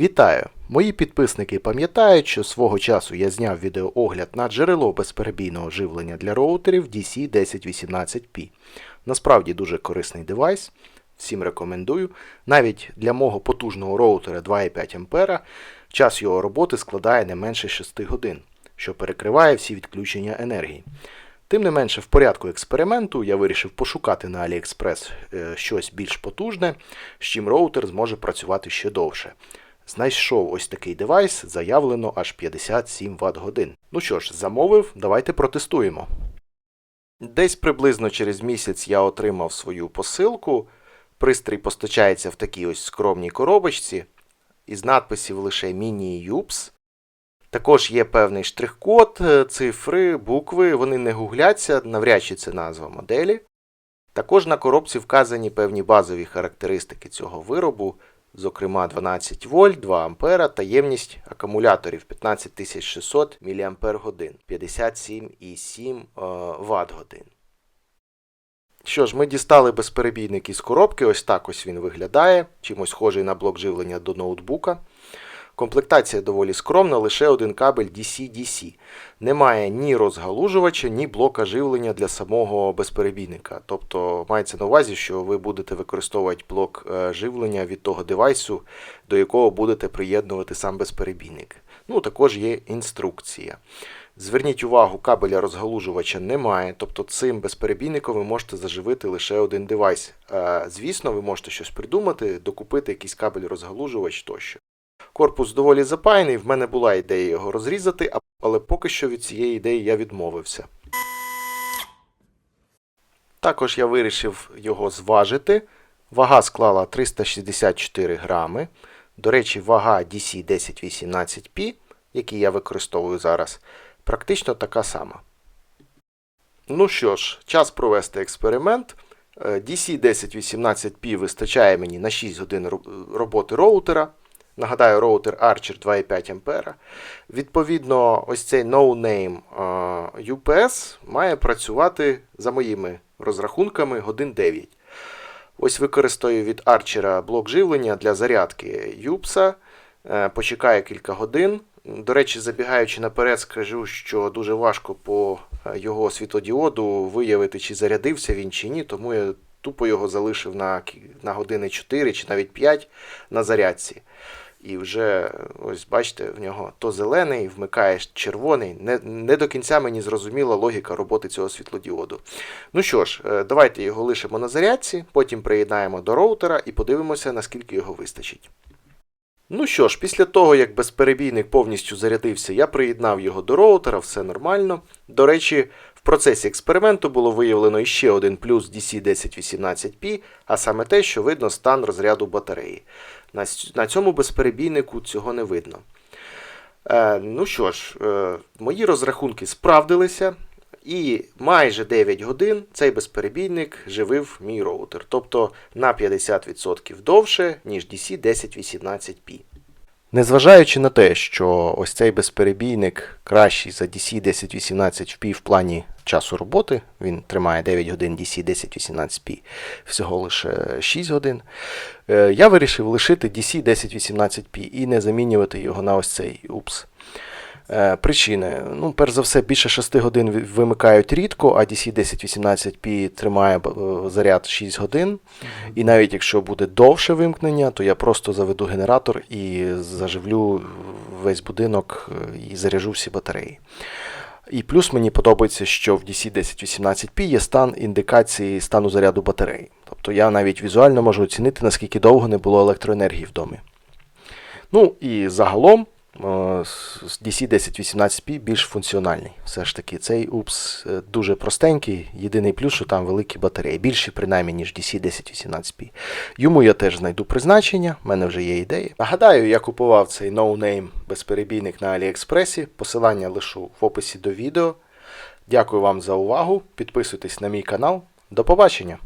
Вітаю! Мої підписники пам'ятають, що свого часу я зняв відеоогляд на джерело безперебійного живлення для роутерів DC1018P. Насправді дуже корисний девайс, всім рекомендую. Навіть для мого потужного роутера 2,5 А час його роботи складає не менше 6 годин, що перекриває всі відключення енергії. Тим не менше, в порядку експерименту я вирішив пошукати на AliExpress е, щось більш потужне, з чим роутер зможе працювати ще довше. Знайшов ось такий девайс, заявлено аж 57 Вт годин. Ну що ж, замовив, давайте протестуємо. Десь приблизно через місяць я отримав свою посилку. Пристрій постачається в такій ось скромній коробочці, із надписів лише Mini-UPS. Також є певний штрих-код, е, цифри, букви, вони не гугляться, навряд чи це назва моделі. Також на коробці вказані певні базові характеристики цього виробу, зокрема 12 вольт, 2 А та ємність акумуляторів 15600 мАч, 57,7 Вт годин. Що ж, ми дістали безперебійник із коробки, ось так ось він виглядає, чимось схожий на блок живлення до ноутбука. Комплектація доволі скромна, лише один кабель DC-DC. Немає ні розгалужувача, ні блока живлення для самого безперебійника. Тобто мається на увазі, що ви будете використовувати блок е, живлення від того девайсу, до якого будете приєднувати сам безперебійник. Ну, також є інструкція. Зверніть увагу, кабеля розгалужувача немає, тобто цим безперебійником ви можете заживити лише один девайс. Е, Звісно, ви можете щось придумати, докупити якийсь кабель розгалужувач тощо. Корпус доволі запаяний, в мене була ідея його розрізати, але поки що від цієї ідеї я відмовився. Також я вирішив його зважити. Вага склала 364 грами. До речі, вага DC1018P, який я використовую зараз, практично така сама. Ну що ж, час провести експеримент. Е, DC1018P вистачає мені на 6 годин роботи роутера. Нагадаю, роутер Archer 2,5 А. Відповідно, ось цей no-name UPS має працювати за моїми розрахунками годин 9. Ось використаю від Archer блок живлення для зарядки UPS. Е, Почекаю кілька годин. До речі, забігаючи наперед, скажу, що дуже важко по е, його світлодіоду виявити, чи зарядився він чи ні, тому я тупо його залишив на, на години 4 чи навіть 5 на зарядці. І вже, ось бачите, в нього то зелений, вмикаєш червоний. Не, не до кінця мені зрозуміла логіка роботи цього світлодіоду. Ну що ж, е, давайте його лишимо на зарядці, потім приєднаємо до роутера і подивимося, наскільки його вистачить. Ну що ж, після того, як безперебійник повністю зарядився, я приєднав його до роутера, все нормально. До речі, в процесі експерименту було виявлено іще один плюс DC1018P, а саме те, що видно стан розряду батареї. На, цьому безперебійнику цього не видно. Е, ну що ж, е, мої розрахунки справдилися, і майже 9 годин цей безперебійник живив мій роутер, тобто на 50% довше, ніж DC1018P. Незважаючи на те, що ось цей безперебійник кращий за DC1018P в плані часу роботи, він тримає 9 годин DC1018P, всього лише 6 годин, е, я вирішив лишити DC1018P і не замінювати його на ось цей UPS. Е, Причини. Ну, перш за все, більше 6 годин вимикають рідко, а DC1018P тримає е, заряд 6 годин. І навіть якщо буде довше вимкнення, то я просто заведу генератор і заживлю весь будинок е, і заряжу всі батареї. І плюс мені подобається, що в DC1018P є стан індикації стану заряду батареї. Тобто я навіть візуально можу оцінити, наскільки довго не було електроенергії в домі. Ну і загалом DC1018P більш функціональний. Все ж таки, цей UPS е, дуже простенький. Єдиний плюс, що там великі батареї, більші принаймні, ніж DC1018P. Йому я теж знайду призначення, в мене вже є ідеї. Нагадаю, я купував цей no-name безперебійник на Аліекспресі. Посилання лишу в описі до відео. Дякую вам за увагу. Підписуйтесь на мій канал. До побачення!